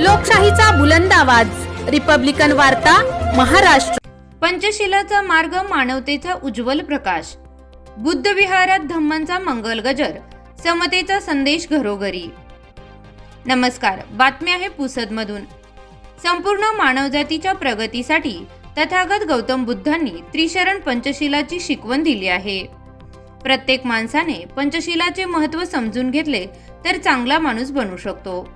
लोकशाहीचा बुलंद आवाज. रिपब्लिकन वार्ता महाराष्ट्र. पंचशिलाचा मार्ग मानवतेचा उज्ज्वल प्रकाश. बुद्ध विहारात धम्मांचा मंगल गजर समतेचा संदेश घरोघरी. नमस्कार बातमी आहे पुसदमधून. संपूर्ण मानवजातीच्या प्रगतीसाठी तथागत गौतम बुद्धांनी त्रिशरण पंचशिलाची शिकवण दिली आहे. प्रत्येक माणसाने पंचशिलाचे महत्त्व समजून घेतले तर चांगला माणूस बनू शकतो.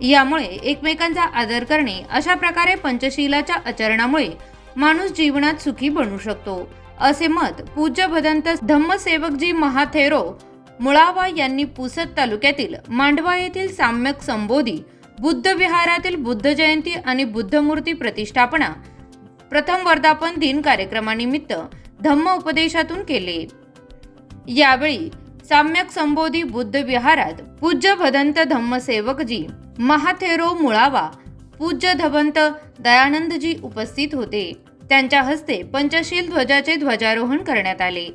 यामुळे एकमेकांचा आदर करणे अशा प्रकारे पंचशीलाच्या आचरणामुळे माणूस जीवनात सुखी बनू शकतो. असे मत पूज्य भदंत धम्मसेवकजी महाथेरो मुळावा यांनी पुसद तालुक्यातील मांडवा येथील साम्यक संबोधी बुद्ध विहारातील बुद्ध जयंती आणि बुद्धमूर्ती प्रतिष्ठापना प्रथम वर्धापन दिन कार्यक्रमानिमित्त धम्म उपदेशातून केले. यावेळी साम्यक संबोधी बुद्ध विहारात पूज्य भदंत धम्मसेवकजी महाथेरो मुळावा. पूज्य धवंत दयानंदजी उपस्थित होते. त्यांच्या हस्ते पंचशील ध्वजाचे ध्वजारोहण करण्यात आले.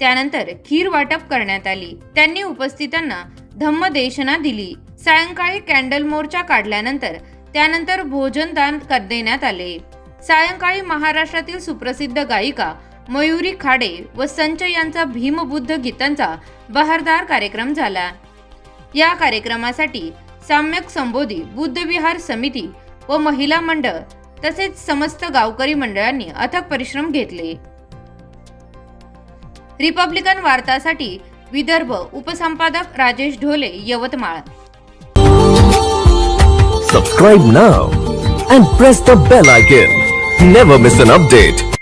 त्यानंतर खीर वाटप करण्यात आली. त्यांनी उपस्थितांना धम्मदेशना दिली. सायंकाळी कॅन्डल मोर्चा काढल्यानंतर त्यानंतर भोजनदान कर- देण्यात आले. सायंकाळी महाराष्ट्रातील सुप्रसिद्ध गायिका मयुरी खाडे व संच यांचा भीमबुद्ध गीतांचा बहारदार कार्यक्रम झाला. या कार्यक्रमासाठी साम्यक संबोधी बुद्ध विहार समिती व महिला मंडळ तसेच समस्त गावकरी मंडळांनी अथक परिश्रम घेतले. रिपब्लिकन वार्तासाठी Vidarbha उपसंपादक Rajesh Dhole Yavatmal. Subscribe now and press the bell icon never miss an update